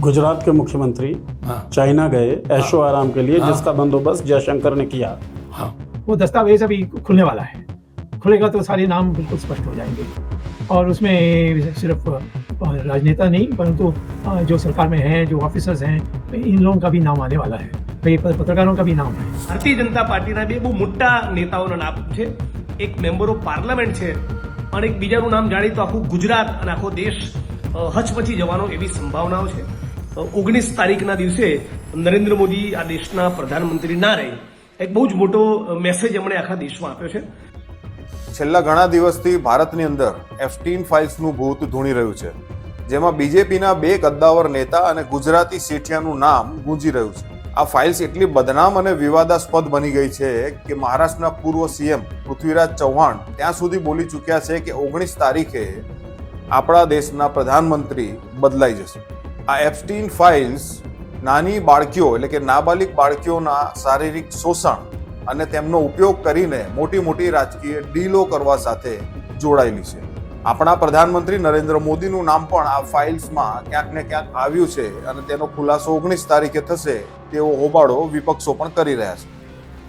गुजरात के मुख्यमंत्री हाँ चाइना गए ऐशो आराम के लिए हाँ। जिसका बंदोबस्त जयशंकर ने किया हाँ वो दस्तावेज अभी खुलने वाला है खुलेगा तो सारे नाम बिल्कुल स्पष्ट हो जाएंगे और उसमें सिर्फ अ, राजनेता नहीं परंतु अ, जो सरकार में हैं जो ऑफिसर्स हैं इन लोगों का भी नाम आने वाला है भाई पत्रकारों का भी नाम है ભારતીય જનતા પાર્ટીના બે બહુ મોટા નેતાઓના નામ છે એક મેમ્બર ઓફ પાર્લામેન્ટ છે અને એક બીજાનું નામ જાણી તો આખું ગુજરાત અને આખો દેશ અ, હચમચી જવાનો એવી સંભાવનાઓ છે. ઓગણીસ તારીખના દિવસે નરેન્દ્ર મોદી આ દેશના પ્રધાનમંત્રી ના રહે. એક બહુ જ મોટો મેસેજ એમણે આખા દેશમાં આપ્યો છે. છેલ્લા ઘણા દિવસથી ભારતની અંદર એફટીન ફાઇલ્સનું ભૂત ધૂણી રહ્યું છે, જેમાં બીજેપીના બે કદ્દાવર નેતા અને ગુજરાતી શેઠિયાનું નામ ગુંજી રહ્યું છે. આ ફાઇલ્સ એટલી બદનામ અને વિવાદાસ્પદ બની ગઈ છે કે મહારાષ્ટ્રના પૂર્વ સીએમ પૃથ્વીરાજ ચૌહાણ ત્યાં સુધી બોલી ચૂક્યા છે કે ઓગણીસ તારીખે આપણા દેશના પ્રધાનમંત્રી બદલાઈ જશે. આ એફસ્ટીન ફાઇલ્સ નાની બાળકીઓ એટલે કે નાબાલિક બાળકીઓના શારીરિક શોષણ અને તેમનો ઉપયોગ કરીને મોટી મોટી રાજકીય ડીલો કરવા સાથે જોડાયેલી છે. આપણા પ્રધાનમંત્રી નરેન્દ્ર મોદીનું નામ પણ આ ફાઇલ્સમાં ક્યાંક ને ક્યાંક આવ્યું છે અને તેનો ખુલાસો ઓગણીસ તારીખે થશે તેવો હોબાળો વિપક્ષો પણ કરી રહ્યા છે.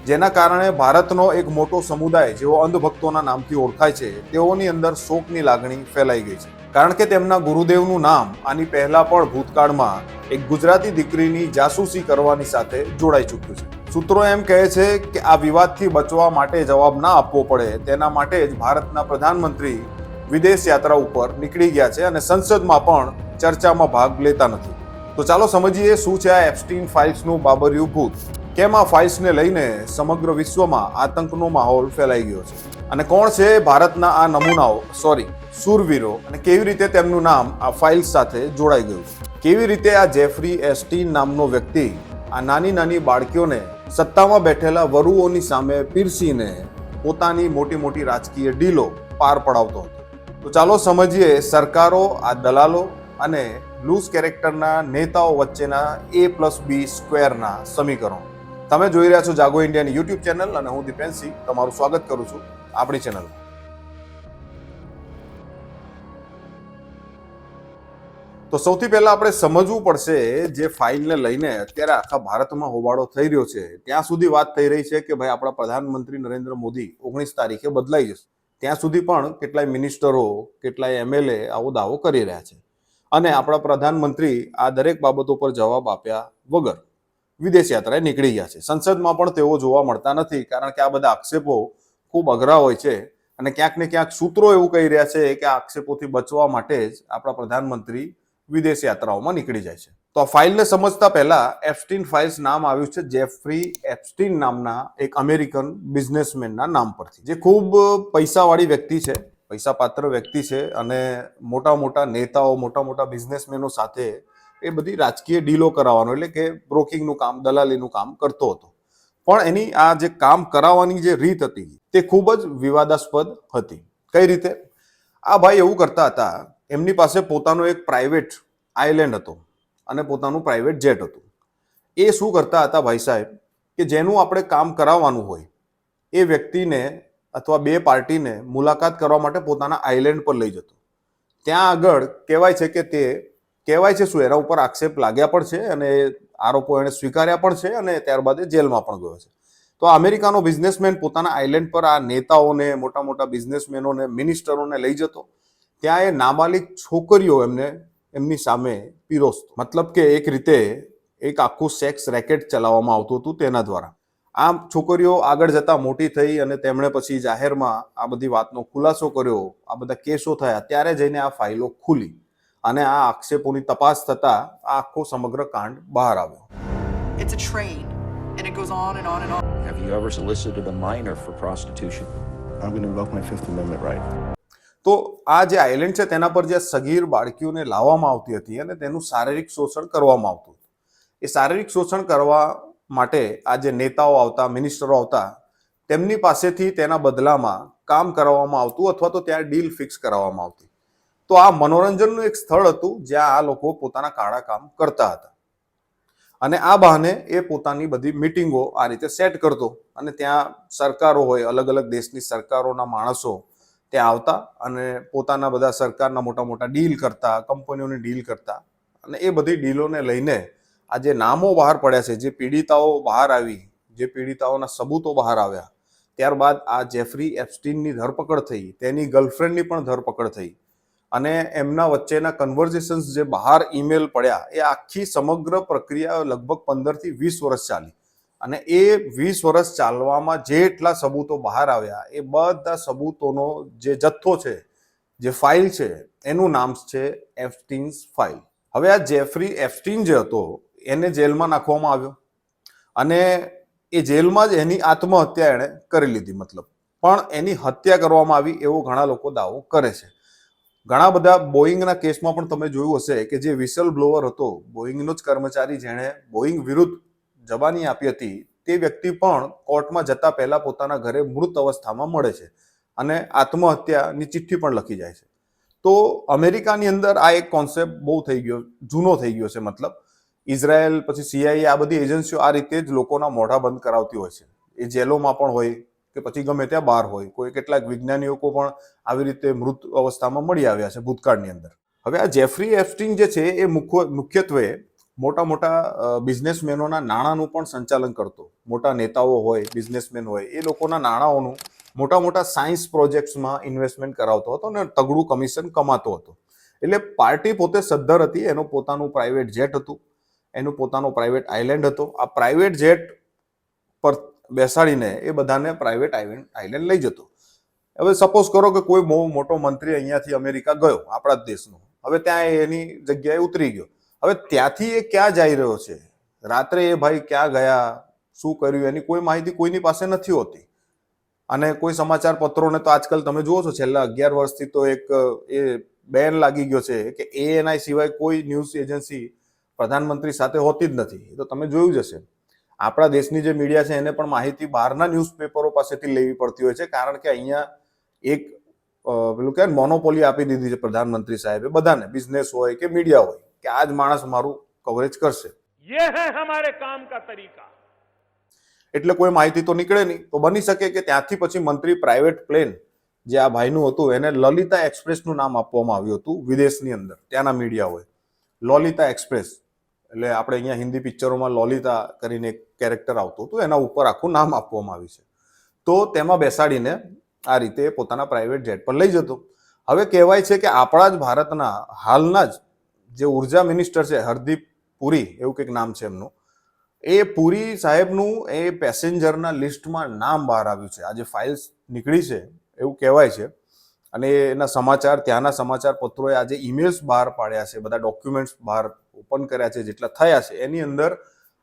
જેના કારણે ભારતનો એક મોટો સમુદાય, જેઓ અંધભક્તોના નામથી ઓળખાય છે, તેઓની અંદર શોકની લાગણી ફેલાઈ ગઈ છે. કારણ કે તેમના ગુરુદેવનું નામ આની પહેલા પણ ભૂતકાળમાં એક ગુજરાતી દીકરીની જાસૂસી કરવાની સાથે જોડાઈ ચૂક્યું છે. સૂત્રો એમ કહે છે કે આ વિવાદથી બચવા માટે જવાબ ના આપવો પડે, તેના માટે જ ભારતના પ્રધાનમંત્રી વિદેશ યાત્રા ઉપર નીકળી ગયા છે અને સંસદમાં પણ ચર્ચામાં ભાગ લેતા નથી. તો ચાલો સમજીએ શું છે આ એપ્સ્ટીન ફાઇલ્સનું બાબરિયું ભૂત. કેમ ફાઇલ્સને લઈને સમગ્ર વિશ્વમાં આતંકનો માહોલ ફેલાઈ ગયો છે? અને કોણ છે ભારતના આ નમૂનાઓ? સોરી સુરવીરો. અને કેવી રીતે તેમનું નામ આ ફાઇલ્સ સાથે જોડાઈ ગયું કેવી રીતે આ જેફરી એસ્ટીન નામનો વ્યક્તિ આ નાની નાની બાળકીઓને સત્તામાં બેઠેલા વરુઓની સામે પીરસીને પોતાની મોટી મોટી રાજકીય ડીલો પાર પડાવતો હતો? તો ચાલો સમજીએ સરકારો, આ દલાલો અને લૂઝ કેરેક્ટરના નેતાઓ વચ્ચેના એ પ્લસ બી સ્ક્વેરના સમીકરણો. તમે જોઈ રહ્યા છો જાગો ઇન્ડિયાની યુટ્યુબ ચેનલ અને હું દીપેન્સી તમારું સ્વાગત કરું છું આપણી ચેનલ તો સૌથી પહેલા આપણે સમજવું પડશે જે ફાઇલને લઈને અત્યારે આખા ભારતમાં હોબાળો થઈ રહ્યો છે. ત્યાં સુધી વાત થઈ રહી છે કે ભાઈ આપણા પ્રધાનમંત્રી નરેન્દ્ર મોદી ઓગણીસ તારીખે બદલાઈ જશે. ત્યાં સુધી પણ કેટલાય મિનિસ્ટરો, કેટલાય એમએલએ આવો દાવો કરી રહ્યા છે. અને આપણા પ્રધાનમંત્રી આ દરેક બાબતો પર જવાબ આપ્યા વગર. વિદેશ યાત્રાએ નીકળી ગયા છે. સંસદમાં પણ તેઓ જોવા મળતા નથી કારણ કે આ બધા આક્ષેપો ખૂબ અઘરા હોય છે અને ક્યાંક ને ક્યાંક સૂત્રો એવું કહી રહ્યા છે કે આ આક્ષેપોથી બચવા માટે જ આપણા પ્રધાનમંત્રી વિદેશ યાત્રાઓમાં નીકળી જાય છે. તો આ ફાઇલને સમજતા પહેલા એપ્સ્ટીન ફાઇલ્સ નામ આવ્યું છે જેફ્રી એપ્સ્ટીન નામના એક અમેરિકન બિઝનેસમેનના નામ પરથી, જે ખૂબ પૈસાવાળી વ્યક્તિ છે પૈસા પાત્ર વ્યક્તિ છે અને મોટા મોટા નેતાઓ, મોટા મોટા બિઝનેસમેનો સાથે એ બધી રાજકીય ડીલો કરાવવાનો, એટલે કે બ્રોકિંગનું કામ, દલાલીનું કામ કરતો હતો. પણ એની આ જે કામ કરાવવાની જે રીત હતી, તે ખૂબ જ વિવાદાસ્પદ હતી. કઈ રીતે? આ ભાઈ એવું કરતા હતા, એમની પાસે પોતાનો એક પ્રાઇવેટ આઇલેન્ડ હતો અને પોતાનું પ્રાઇવેટ જેટ હતું. એ શું કરતા હતા ભાઈ સાહેબ? કે જેનું આપણે કામ કરાવવાનું હોય, એ વ્યક્તિને અથવા બે પાર્ટીને મુલાકાત કરવા માટે પોતાના આઇલેન્ડ પર લઈ જતો. ત્યાં આગળ કહેવાય છે કે તે કહેવાય છે શું? એના ઉપર આક્ષેપ લાગ્યા પણ છે અને આરોપો એણે સ્વીકાર્યા પણ છે અને ત્યારબાદ એ જેલમાં પણ ગયો છે. તો અમેરિકાનો બિઝનેસમેન પોતાના આઇલેન્ડ પર આ નેતાઓને, મોટા મોટા બિઝનેસમેનોને, મિનિસ્ટરોને લઈ જતો. ત્યાં એ નાબાલિક છોકરીઓ એમને, એમની સામે પીરોસતો. મતલબ કે એક રીતે એક આખું સેક્સ રેકેટ ચલાવવામાં આવતું હતું તેના દ્વારા. આમ છોકરીઓ આગળ જતા મોટી થઈ અને તેમણે પછી જાહેરમાં આ બધી વાતનો ખુલાસો કર્યો, આ બધા કેસો થયા. ત્યારે જઈને આ ફાઇલો ખુલી. અને આ આક્ષેપોની તપાસ થતા આ આખો સમગ્ર કાંડ બહાર આવ્યો It's a train, and it goes on and on and on. Have you ever solicited a minor for prostitution? I'm going to invoke my Fifth Amendment right. તો આ જે આઇલેન્ડ છે તેના પર જે સગીર બાળકીઓને લાવવામાં આવતી હતી અને તેનું શારીરિક શોષણ કરવામાં આવતું હતું એ શારીરિક શોષણ કરવા માટે આ જે નેતાઓ આવતા મિનિસ્ટરો આવતા તેમની પાસેથી તેના બદલામાં કામ કરાવવામાં આવતું અથવા તો ત્યાં ડીલ ફિક્સ કરાવવામાં આવતી તો આ મનોરંજનનું એક સ્થળ હતું જ્યાં આ લોકો પોતાના કાળા કામ કરતા હતા. અને આ બહાને એ પોતાની બધી મિટિંગો આ રીતે સેટ કરતો અને ત્યાં સરકારો હોય, અલગ અલગ દેશની સરકારોના માણસો ત્યાં આવતા અને પોતાના બધા સરકારના મોટા મોટા ડીલ કરતા, કંપનીઓની ડીલ કરતા અને એ બધી ડીલોને લઈને આ જે નામો બહાર પડ્યા છે, જે પીડિતાઓ બહાર આવી, જે પીડિતાઓના સબૂતો બહાર આવ્યા, ત્યારબાદ આ જેફરી એપ્સ્ટીનની ધરપકડ થઈ, તેની ગર્લફ્રેન્ડની પણ ધરપકડ થઈ અને એમના વચ્ચેના કન્વર્ઝેશન્સ જે બહાર ઈમેલ પડ્યા, એ આખી સમગ્ર પ્રક્રિયા લગભગ પંદરથી વીસ વર્ષ ચાલી. અને એ વીસ વર્ષ ચાલવામાં જેટલા સબૂતો બહાર આવ્યા, એ બધા સબૂતોનો જે જથ્થો છે, જે ફાઇલ છે, એનું નામ છે એફસ્ટીન્સ ફાઇલ હવે આ જેફરી એફસ્ટીન જે હતો, એને જેલમાં નાખવામાં આવ્યો. અને એ જેલમાં જ એની આત્મહત્યા એણે કરી લીધી, મતલબ. પણ એની હત્યા કરવામાં આવી એવો ઘણા લોકો દાવો કરે છે. ઘણા બધા બોઈંગના કેસમાં પણ તમે જોયું હશે કે જે વિસલ બ્લોવર હતો બોઈંગનો જ કર્મચારી જેણે બોઈંગ વિરુદ્ધ જબાની આપી હતી, તે વ્યક્તિ પણ કોર્ટમાં જતા પહેલા પોતાના ઘરે મૃત અવસ્થામાં મળે છે અને આત્મહત્યાની ચિઠ્ઠી પણ લખી જાય છે. તો અમેરિકાની અંદર આ એક કોન્સેપ્ટ બહુ થઈ ગયો, જૂનો થઈ ગયો છે મતલબ. ઇઝરાયલ, પછી સીઆઈએ આ બધી એજન્સીઓ આ રીતે જ લોકોના મોઢા બંધ કરાવતી હોય છે. એ જેલોમાં પણ હોય કે પછી ગમે ત્યાં બહાર હોય. કોઈ કેટલાક વિજ્ઞાનીઓ પણ આવી રીતે મૃત અવસ્થામાં મળી આવ્યા છે ભૂતકાળની અંદર. હવે આ જેફરી એફસ્ટિંગ જે છે એ મુખ્ય મુખ્યત્વે મોટા મોટા બિઝનેસમેનોના નાણાંનું પણ સંચાલન કરતો. મોટા નેતાઓ હોય, બિઝનેસમેન હોય, એ લોકોના નાણાંઓનું મોટા મોટા સાયન્સ પ્રોજેક્ટ્સમાં ઇન્વેસ્ટમેન્ટ કરાવતો હતો અને તગડું કમિશન કમાતો હતો. એટલે પાર્ટી પોતે સદ્ધર હતી, એનું પોતાનું પ્રાઇવેટ જેટ હતું, એનું પોતાનો પ્રાઇવેટ આઇલેન્ડ હતો. આ પ્રાઇવેટ જેટ પર બેસાડીને એ બધાને પ્રાઇવેટ આઇલેન્ડ આઇલેન્ડ લઈ જતો. હવે સપોઝ કરો કે કોઈ બહુ મોટો મંત્રી અહીંયાથી અમેરિકા ગયો, આપણા જ દેશનો. હવે ત્યાં એની જગ્યાએ ઉતરી ગયો. હવે ત્યાંથી એ ક્યાં જઈ રહ્યો છે? રાત્રે એ ભાઈ ક્યાં ગયા? શું કર્યું? એની કોઈ માહિતી કોઈની પાસે નથી હોતી. અને કોઈ સમાચાર પત્રોને તો આજકાલ તમે જુઓ છો, છેલ્લા અગિયાર વર્ષથી તો એક, એ બેન લાગી ગયો છે કે એએનઆઈ સિવાય કોઈ ન્યૂઝ એજન્સી પ્રધાનમંત્રી સાથે હોતી જ નથી. એ તો તમે જોયું જ હશે. આપણા દેશની જે મીડિયા છે એને પણ માહિતી બહારના ન્યૂઝપેપરો પાસેથી લેવી પડતી હોય છે. કારણ કે અહીંયા એક પેલું કે મોનોપોલી આપી દીધી છે પ્રધાનમંત્રી સાહેબે. બધાને બિઝનેસ હોય કે મીડિયા હોય કે આ જ માણસ મારું કવરેજ કરશે. યે હે હમારે કામ કા તરીકા. એટલે કોઈ માહિતી તો નીકળે નહીં. તો બની શકે કે ત્યાંથી પછી મંત્રી પ્રાઇવેટ પ્લેન જે આ ભાઈનું હતું એને લલિતા એક્સપ્રેસનું નામ આપવામાં આવ્યું હતું વિદેશની અંદર. ત્યાંના મીડિયા હોય. લલિતા એક્સપ્રેસ એટલે આપણે અહીંયા હિન્દી પિક્ચરોમાં લોલિતા કરીને એક કેરેક્ટર આવતું હતું, એના ઉપર આખું નામ આપવામાં આવ્યું છે. તો તેમાં બેસાડીને આ રીતે પોતાના પ્રાઇવેટ જેટ પર લઈ જતો. હવે કહેવાય છે કે આપણા જ ભારતના, હાલના જ જે ઊર્જા મિનિસ્ટર છે, હરદીપ પુરી, એવું કંઈક નામ છે એમનું, એ પુરી સાહેબનું એ પેસેન્જરના લિસ્ટમાં નામ બહાર આવ્યું છે. આ જે ફાઇલ્સ નીકળી છે, એવું કહેવાય છે. અને એના સમાચાર, ત્યાંના સમાચાર પત્રોએ આજે ઈમેલ્સ બહાર પાડ્યા છે, બધા ડોક્યુમેન્ટ્સ બહાર ઓપન કર્યા છે, જેટલા થયા છે. એની અંદર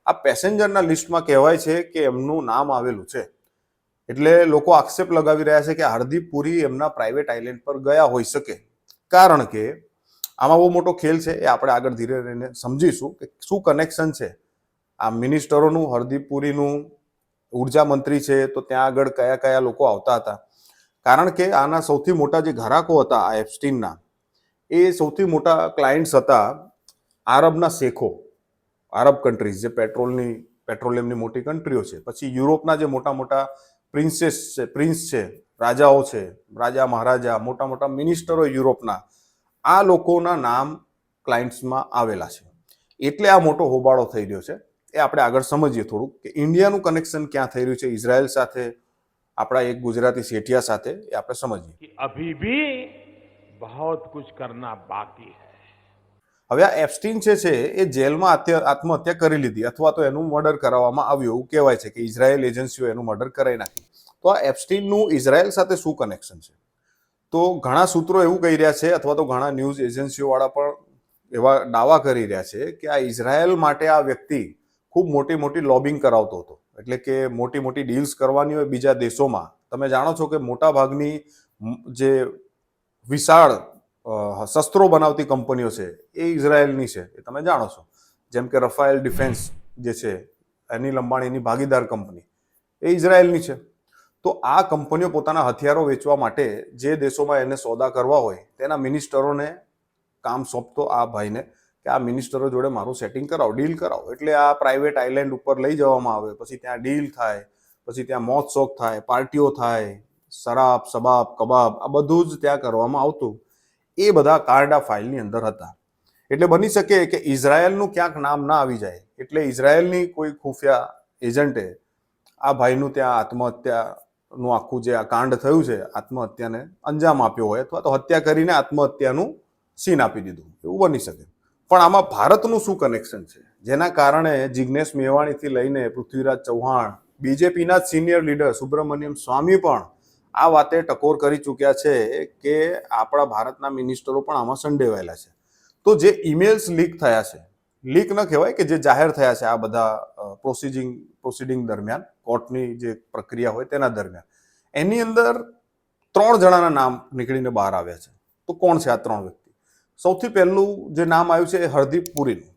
આ પેસેન્જરના લિસ્ટમાં કહેવાય છે કે એમનું નામ આવેલું છે. એટલે લોકો આક્ષેપ લગાવી રહ્યા છે કે હરદીપ પુરી એમના પ્રાઇવેટ આઇલેન્ડ પર ગયા હોઈ શકે. કારણ કે આમાં બહુ મોટો ખેલ છે, એ આપણે આગળ ધીરે રહીને સમજીશું કે શું કનેક્શન છે. આ મિનિસ્ટરોનું હરદીપ પુરીનું, ઊર્જા મંત્રી છે, તો ત્યાં આગળ કયા કયા લોકો આવતા હતા. કારણ કે આના સૌથી મોટા જે ઘરાકો હતા આ એપ્સ્ટીનના, એ સૌથી મોટા ક્લાયન્ટ્સ હતા આરબના શેખો, આરબ કન્ટ્રીઝ જે પેટ્રોલની પેટ્રોલિયમની મોટી કન્ટ્રીઓ છે. પછી યુરોપના જે મોટા મોટા પ્રિન્સેસ છે પ્રિન્સ છે, રાજાઓ છે, રાજા મહારાજા, મોટા મોટા મિનિસ્ટરો યુરોપના, આ લોકોના નામ ક્લાયન્ટ્સમાં આવેલા છે. એટલે આ મોટો હોબાળો થઈ રહ્યો છે. એ આપણે આગળ સમજીએ થોડુંક કે ઇન્ડિયાનું કનેક્શન ક્યાં થઈ રહ્યું છે? ઇઝરાયલ સાથે આપણા એક ગુજરાતી શેઠિયા સાથે એ આપણે સમજીએ. અભી ભી બહોત કુછ કરના બાકી હવે આ એપ્સ્ટીન છે છે એ જેલમાં આત્મહત્યા કરી લીધી અથવા તો એનું મર્ડર કરાવવામાં આવ્યું એવું કહેવાય છે કે ઇઝરાયેલ એજન્સીઓ એનું મર્ડર કરાવી નાખી તો આ એપ્સ્ટીનનું ઇઝરાયેલ સાથે શું કનેક્શન છે? તો ઘણા સૂત્રો એવું કહી રહ્યા છે અથવા તો ઘણા ન્યૂઝ એજન્સીઓવાળા પણ એવા દાવા કરી રહ્યા છે કે આ ઇઝરાયેલ માટે આ વ્યક્તિ ખૂબ મોટી મોટી લોબિંગ કરાવતો હતો. એટલે કે મોટી મોટી ડીલ્સ કરવાની હોય બીજા દેશોમાં. તમે જાણો છો કે મોટા ભાગની જે વિશાળ શસ્ત્રો બનાવતી કંપનીઓ છે એ ઇઝરાયલની છે. એ તમે જાણો છો. જેમ કે રફાયલ ડિફેન્સ જે છે, એની લંબાણીની ભાગીદાર કંપની, એ ઇઝરાયલની છે. તો આ કંપનીઓ પોતાના હથિયારો વેચવા માટે જે દેશોમાં એને સોદા કરવા હોય, તેના મિનિસ્ટરોને કામ સોંપતો આ ભાઈને કે આ મિનિસ્ટરો જોડે મારું સેટિંગ કરાવો ડીલ કરાવો. એટલે આ પ્રાઇવેટ આઇલેન્ડ ઉપર લઈ જવામાં આવે. પછી ત્યાં ડીલ થાય, પછી ત્યાં મોત શોખ થાય, પાર્ટીઓ થાય, શરાબ, સબાબ, કબાબ, આ બધું જ ત્યાં કરવામાં આવતું. એ બધા કાર્ડ આ ફાઇલની અંદર હતા. એટલે બની શકે કે ઇઝરાયલનું ક્યાંક નામ ના આવી જાય. એટલે ઇઝરાયલની કોઈ ખુફિયા એજન્ટે આ ભાઈનું ત્યાં આત્મહત્યાનું આખું જે આ કાંડ થયું છે, આત્મહત્યાને અંજામ આપ્યો હોય અથવા તો હત્યા કરીને આત્મહત્યાનું સીન આપી દીધું. એવું બની શકે. પણ આમાં ભારતનું શું કનેક્શન છે? જેના કારણે જિજ્ઞેશ મેવાણીથી લઈને પૃથ્વીરાજ ચૌહાણ, બીજેપીના સિનિયર લીડર સુબ્રમણ્યમ સ્વામી પણ આ વાતે ટકોર કરી ચૂક્યા છે કે આપણા ભારતના મિનિસ્ટરો પણ આમાં સંડેવાયેલા છે. તો જે ઈમેલ્સ લીક થયા છે લીક ન કહેવાય કે જે જાહેર થયા છે આ બધા પ્રોસિજિંગ પ્રોસિડિંગ દરમિયાન, કોર્ટની જે પ્રક્રિયા હોય તેના દરમિયાન, એની અંદર ત્રણ જણાના નામ નીકળીને બહાર આવ્યા છે. તો કોણ છે આ ત્રણ વ્યક્તિ? સૌથી પહેલું જે નામ આવ્યું છે એ હરદીપ પુરીનું,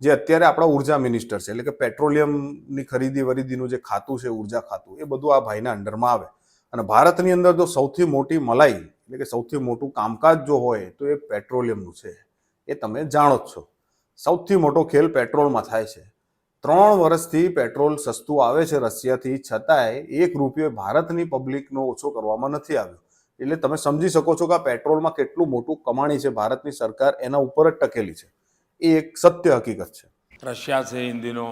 જે અત્યારે આપણા ઊર્જા મિનિસ્ટર છે. એટલે કે પેટ્રોલિયમની ખરીદી વરીદીનું જે ખાતું છે, ઊર્જા ખાતું, એ બધું આ ભાઈના અંડરમાં આવે. અને ભારતની અંદર જો સૌથી મોટી મલાઈ, એટલે કે સૌથી મોટું કામકાજ જો હોય તો એ પેટ્રોલિયમનું છે. એ તમે જાણો જ છો. સૌથી મોટો ખેલ પેટ્રોલમાં થાય છે. ત્રણ વર્ષથી પેટ્રોલ સસ્તું આવે છે રશિયાથી, છતાંય એક રૂપિયો ભારતની પબ્લિકનો ઓછો કરવામાં નથી આવ્યો. એટલે તમે સમજી શકો છો કે આ પેટ્રોલમાં કેટલું મોટું કમાણી છે ભારતની સરકાર એના ઉપર જ ટકેલી છે એ એક સત્ય હકીકત છે रशिया से इन दिनों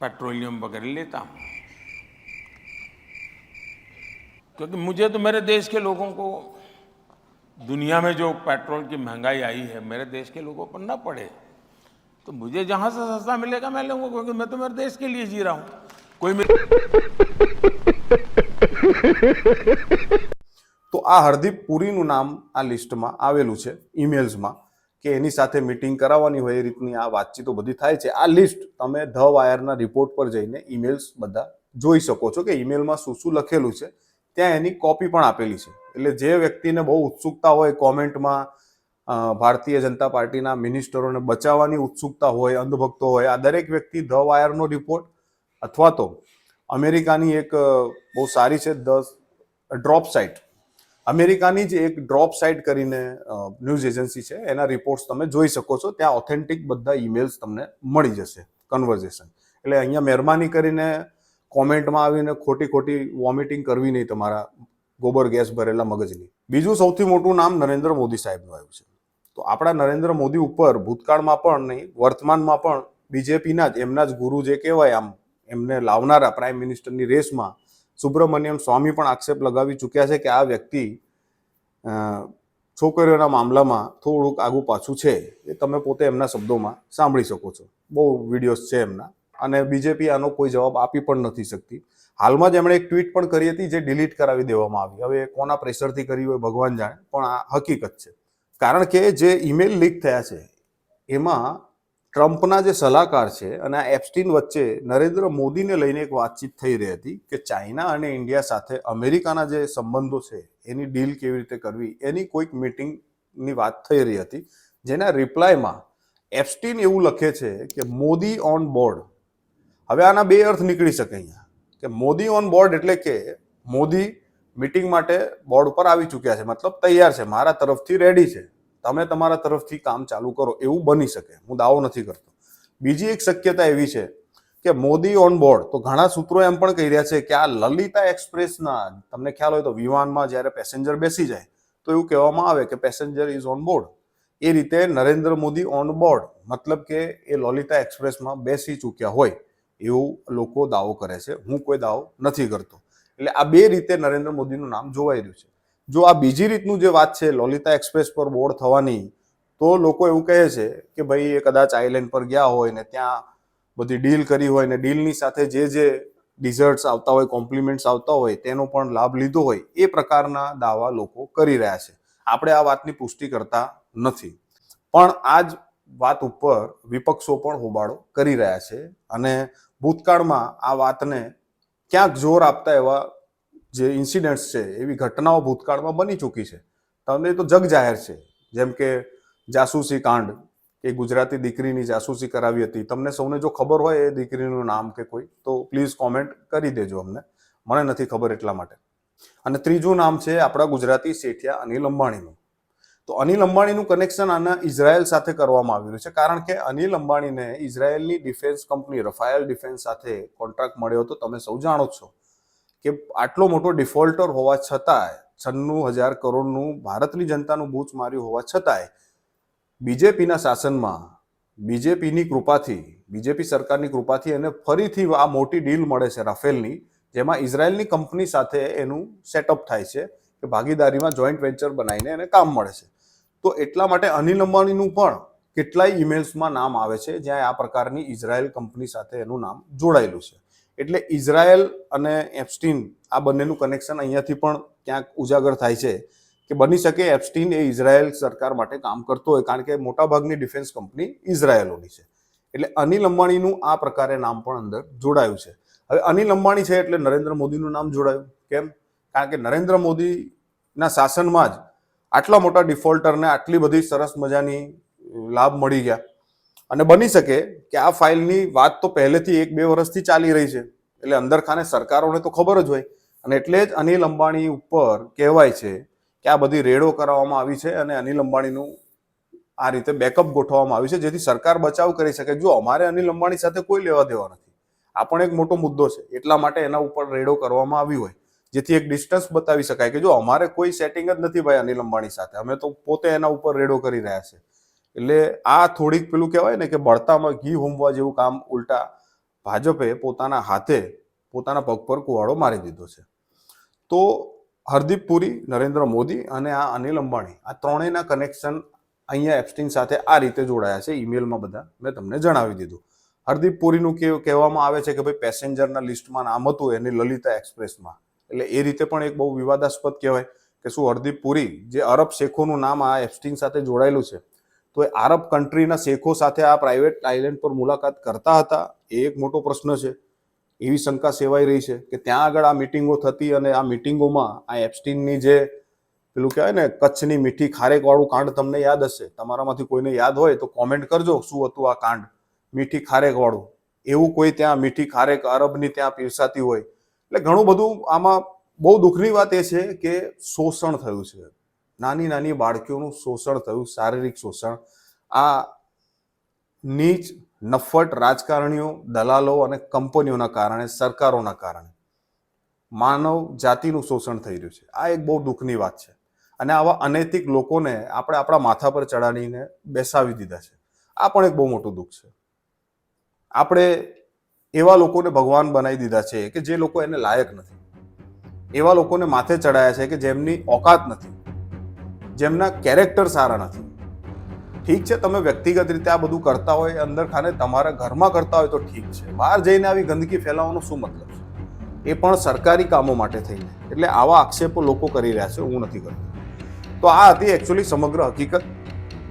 पेट्रोलियम वगैरह लेता हूँ क्योंकि मुझे तो मेरे देश के लोगों को दुनिया में जो पेट्रोल की महंगाई आई है मेरे देश के लोगों पर न पड़े तो मुझे जहाँ से सस्ता मिलेगा मैं लूँगा क्योंकि मैं तो मेरे देश के लिए जी रहा हूँ कोई मेरे તો આ હરદીપ પુરીનું નામ આ લિસ્ટમાં આવેલું છે ઈમેલ્સમાં કે એની સાથે મિટિંગ કરાવવાની હોય એ રીતની આ વાતચીતો બધી થાય છે. આ લિસ્ટ તમે ધ વાયરના રિપોર્ટ પર જઈને ઈમેલ્સ બધા જોઈ શકો છો કે ઈમેલમાં શું શું લખેલું છે. ત્યાં એની કોપી પણ આપેલી છે. એટલે જે વ્યક્તિને બહુ ઉત્સુકતા હોય કોમેન્ટમાં ભારતીય જનતા પાર્ટીના મિનિસ્ટરોને બચાવવાની ઉત્સુકતા હોય, અંધભક્તો હોય, આ દરેક વ્યક્તિ ધ વાયરનો રિપોર્ટ અથવા તો અમેરિકાની એક બહુ સારી છે, ધ ડ્રોપ સાઇટ. અમેરિકાની જ એક ડ્રોપ સાઇટ કરીને ન્યૂઝ એજન્સી છે. એના રિપોર્ટ્સ તમે જોઈ શકો છો. ત્યાં ઓથેન્ટિક બધા ઈમેલ્સ તમને મળી જશે, કન્વર્ઝેશન. એટલે અહીંયા મહેરબાની કરીને કોમેન્ટમાં આવીને ખોટી ખોટી વોમિટિંગ કરવી નહીં તમારા ગોબર ગેસ ભરેલા મગજની. બીજું સૌથી મોટું નામ નરેન્દ્ર મોદી સાહેબનું આવ્યું છે. તો આપણા નરેન્દ્ર મોદી ઉપર ભૂતકાળમાં પણ નહીં, વર્તમાનમાં પણ બીજેપીના જ, એમના જ ગુરુ જે કહેવાય આમ એમને લાવનારા પ્રાઇમ મિનિસ્ટરની રેસમાં સુબ્રમણ્યમ સ્વામી પણ આક્ષેપ લગાવી ચૂક્યા છે કે આ વ્યક્તિ છોકરીઓના મામલામાં થોડુંક આગુ પાછું છે. એ તમે પોતે એમના શબ્દોમાં સાંભળી શકો છો. બહુ વિડીયોઝ છે એમના. અને બીજેપી આનો કોઈ જવાબ આપી પણ નથી શકતી. હાલમાં જ એમણે એક ટ્વીટ પણ કરી હતી જે ડિલીટ કરાવી દેવામાં આવી. હવે કોના પ્રેશરથી કરી હોય ભગવાન જાણે, પણ આ હકીકત છે. કારણ કે જે ઈમેલ લીક થયા છે, એમાં ટ્રમ્પના જે સલાહકાર છે અને આ એપ્સ્ટીન વચ્ચે નરેન્દ્ર મોદીને લઈને એક વાતચીત થઈ રહી હતી કે ચાઇના અને ઇન્ડિયા સાથે અમેરિકાના જે સંબંધો છે, એની ડીલ કેવી રીતે કરવી, એની કોઈક મિટિંગની વાત થઈ રહી હતી, જેના રિપ્લાયમાં એપ્સ્ટીન એવું લખે છે કે મોદી ઓન બોર્ડ. હવે આના બે અર્થ નીકળી શકે અહીંયા. કે મોદી ઓન બોર્ડ એટલે કે મોદી મીટિંગ માટે બોર્ડ ઉપર આવી ચૂક્યા છે, મતલબ તૈયાર છે, મારા તરફથી રેડી છે. તમે તમારા તરફથી કામ ચાલુ કરો, એવું બની શકે. હું દાવો નથી કરતો. બીજી એક શક્યતા એવી છે કે મોદી ઓન બોર્ડ તો ઘણા સૂત્રો એમ પણ કહી રહ્યા છે કે આ લલિતા એક્સપ્રેસના, તમને ખ્યાલ હોય તો વિમાનમાં જ્યારે પેસેન્જર બેસી જાય, તો એવું કહેવામાં આવે કે પેસેન્જર ઇઝ ઓન બોર્ડ એ રીતે નરેન્દ્ર મોદી ઓન બોર્ડ મતલબ કે એ લોલિતા એક્સપ્રેસમાં બેસી ચૂક્યા હોય, એવું લોકો દાવો કરે છે. હું કોઈ દાવો નથી કરતો. એટલે આ બે રીતે નરેન્દ્ર મોદીનું નામ જોવાઈ રહ્યું છે. જો આ બીજી રીતનું જે વાત છે, લોલિતા એક્સપ્રેસ પર બોર્ડ થવાની, તો લોકો એવું કહે છે કે ભાઈ, એ કદાચ આઈલેન્ડ પર ગયા હોય ને ત્યાં બધી ડીલ કરી હોય ને ડીલની સાથે જે જે ડિઝર્ટ્સ આવતા હોય, કોમ્પ્લિમેન્ટ્સ આવતા હોય, તેનો પણ લાભ લીધો હોય, એ પ્રકારના દાવા લોકો કરી રહ્યા છે. આપણે આ વાતની પુષ્ટિ કરતા નથી. પણ આ જ વાત ઉપર વિપક્ષો પણ હોબાળો કરી રહ્યા છે અને ભૂતકાળમાં આ વાતને ક્યાંક જોર આપતા એવા જે ઇન્સિડન્ટ્સ છે, એવી ઘટનાઓ ભૂતકાળમાં બની ચૂકી છે. તમને તો જગ જાહેર છે. જેમ કે જાસૂસી કાંડ, કે ગુજરાતી દીકરીની જાસૂસી કરાવી હતી. તમને સૌને જો ખબર હોય એ દીકરીનું નામ કે કોઈ, તો પ્લીઝ કોમેન્ટ કરી દેજો અમને. મને નથી ખબર એટલા માટે. અને ત્રીજું નામ છે આપણા ગુજરાતી શેઠિયા અનિલ અંબાણીનું. તો અનિલ અંબાણીનું કનેક્શન આના ઇઝરાયલ સાથે કરવામાં આવ્યું છે. કારણ કે અનિલ અંબાણીને ઇઝરાયલની ડિફેન્સ કંપની રફાયલ ડિફેન્સ સાથે કોન્ટ્રાક્ટ મળ્યો હતો. તમે સૌ જાણો છો. કે આટલો મોટો ડિફોલ્ટર હોવા છતાંય, છન્નું હજાર કરોડનું ભારતની જનતાનું બૂચ માર્યું હોવા છતાંય, બીજેપીના શાસનમાં, બીજેપીની કૃપાથી, બીજેપી સરકારની કૃપાથી એને ફરીથી આ મોટી ડીલ મળે છે રાફેલની, જેમાં ઇઝરાયલની કંપની સાથે એનું સેટઅપ થાય છે કે ભાગીદારીમાં જોઈન્ટ વેન્ચર બનાવીને એને કામ મળે છે. તો એટલા માટે અનિલ અંબાણીનું પણ કેટલાય ઈમેલ્સમાં નામ આવે છે, જ્યાં આ પ્રકારની ઇઝરાયલ કંપની સાથે એનું નામ જોડાયેલું છે. એટલે ઇઝરાયલ અને એપ્સ્ટીન આ બંનેનું કનેક્શન અહીંયાથી પણ ક્યાંક ઉજાગર થાય છે કે બની શકે એપ્સ્ટીન એ ઇઝરાયલ સરકાર માટે કામ કરતો હોય, કારણ કે મોટાભાગની ડિફેન્સ કંપની ઇઝરાયલોની છે. એટલે અનિલ અંબાણીનું આ પ્રકારે નામ પણ અંદર જોડાયું છે. હવે અનિલ અંબાણી છે એટલે નરેન્દ્ર મોદીનું નામ જોડાયું. કેમ? કારણ કે નરેન્દ્ર મોદીના શાસનમાં જ આટલા મોટા ડિફોલ્ટરને આટલી બધી સરસ મજાની લાભ મળી ગયા. અને બની શકે કે આ ફાઇલની વાત તો પહેલેથી એક બે વર્ષથી ચાલી રહી છે. એટલે અંદર ખાને સરકારોને તો ખબર જ હોય. અને એટલે જ અનિલ અંબાણી ઉપર કહેવાય છે કે આ બધી રેડો કરાવવામાં આવી છે અને અનિલ અંબાણીનું આ રીતે બેકઅપ ગોઠવવામાં આવ્યું છે, જેથી સરકાર બચાવ કરી શકે. જો અમારે અનિલ અંબાણી સાથે કોઈ લેવા દેવા નથી. આ પણ એક મોટો મુદ્દો છે. એટલા માટે એના ઉપર રેડો કરવામાં આવી હોય. જેથી એક ડિસ્ટન્સ બતાવી શકાય કે જો અમારે કોઈ સેટિંગ જ નથી ભાઈ અનિલ અંબાણી સાથે. અમે તો પોતે એના ઉપર રેડો કરી રહ્યા છે. એટલે આ થોડીક પેલું કહેવાય ને કે બળતામાં ઘી હોમવા જેવું કામ ઉલટા ભાજપે પોતાના હાથે, પોતાના પગ પર કુવાડો મારી દીધો છે. તો હરદીપ પુરી, નરેન્દ્ર મોદી અને આ અનિલ અંબાણી, આ ત્રણેયના કનેક્શન અહીંયા એપ્સ્ટિંગ સાથે આ રીતે જોડાયા છે ઈમેલમાં બધા. મેં તમને જણાવી દીધું. હરદીપ પુરીનું કહેવામાં આવે છે કે ભાઈ પેસેન્જરના લિસ્ટમાં નામ હતું એની લલિતા એક્સપ્રેસમાં. એટલે એ રીતે પણ એક બહુ વિવાદાસ્પદ કહેવાય કે શું હરદીપ પુરી જે અરબ શેખોનું નામ આ એપ્સ્ટિંગ સાથે જોડાયેલું છે તો એ આરબ કન્ટ્રીના શેખો સાથે આ પ્રાઇવેટ આઇલેન્ડ પર મુલાકાત કરતા હતા. એ એક મોટો પ્રશ્ન છે. એવી શંકા સેવાઈ રહી છે કે ત્યાં આગળ આ મિટિંગો થતી અને આ મિટિંગોમાં આ એપ્સ્ટીનની જે પેલું કહેવાય ને કચ્છની મીઠી ખારેકવાળું કાંડ તમને યાદ હશે. તમારામાંથી કોઈને યાદ હોય તો કોમેન્ટ કરજો શું હતું આ કાંડ. મીઠી ખારેકવાળું. એવું કોઈ ત્યાં મીઠી ખારેક અરબની ત્યાં પીરસાતી હોય. એટલે ઘણું બધું આમાં બહુ દુઃખની વાત એ છે કે શોષણ થયું છે. નાની નાની બાળકીઓનું શોષણ થયું, શારીરિક શોષણ. આ નીચ નફટ રાજકારણીઓ, દલાલો અને કંપનીઓના કારણે, સરકારોના કારણે માનવ જાતિનું શોષણ થઈ રહ્યું છે. આ એક બહુ દુઃખની વાત છે. અને આવા અનૈતિક લોકોને આપણે આપણા માથા પર ચડાવીને બેસાવી દીધા છે. આ પણ એક બહુ મોટું દુઃખ છે. આપણે એવા લોકોને ભગવાન બનાવી દીધા છે કે જે લોકો એને લાયક નથી. એવા લોકોને માથે ચડાયા છે કે જેમની ઓકાત નથી. જેમના કેરેક્ટર સારા નથી. ઠીક છે, તમે વ્યક્તિગત રીતે આ બધું કરતા હોય અંદર ખાને તમારા ઘરમાં કરતા હોય તો ઠીક છે. બહાર જઈને આવી ગંદકી ફેલાવવાનો શું મતલબ છે? એ પણ સરકારી કામો માટે થઈને. એટલે આવા આક્ષેપો લોકો કરી રહ્યા છે, હું નથી કરતો. તો આ હતી એકચ્યુઅલી સમગ્ર હકીકત.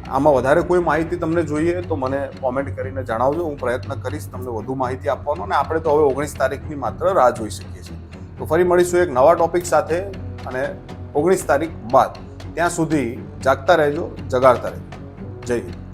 આમાં વધારે કોઈ માહિતી તમને જોઈએ તો મને કોમેન્ટ કરીને જણાવજો. હું પ્રયત્ન કરીશ તમને વધુ માહિતી આપવાનો અને આપણે તો હવે ઓગણીસ તારીખની માત્ર રાહ જોઈ શકીએ છીએ. તો ફરી મળીશું એક નવા ટોપિક સાથે અને ઓગણીસ તારીખ બાદ. ત્યાં સુધી જાગતા રહેજો જગાડતા રહેજો. જય હિન્દ.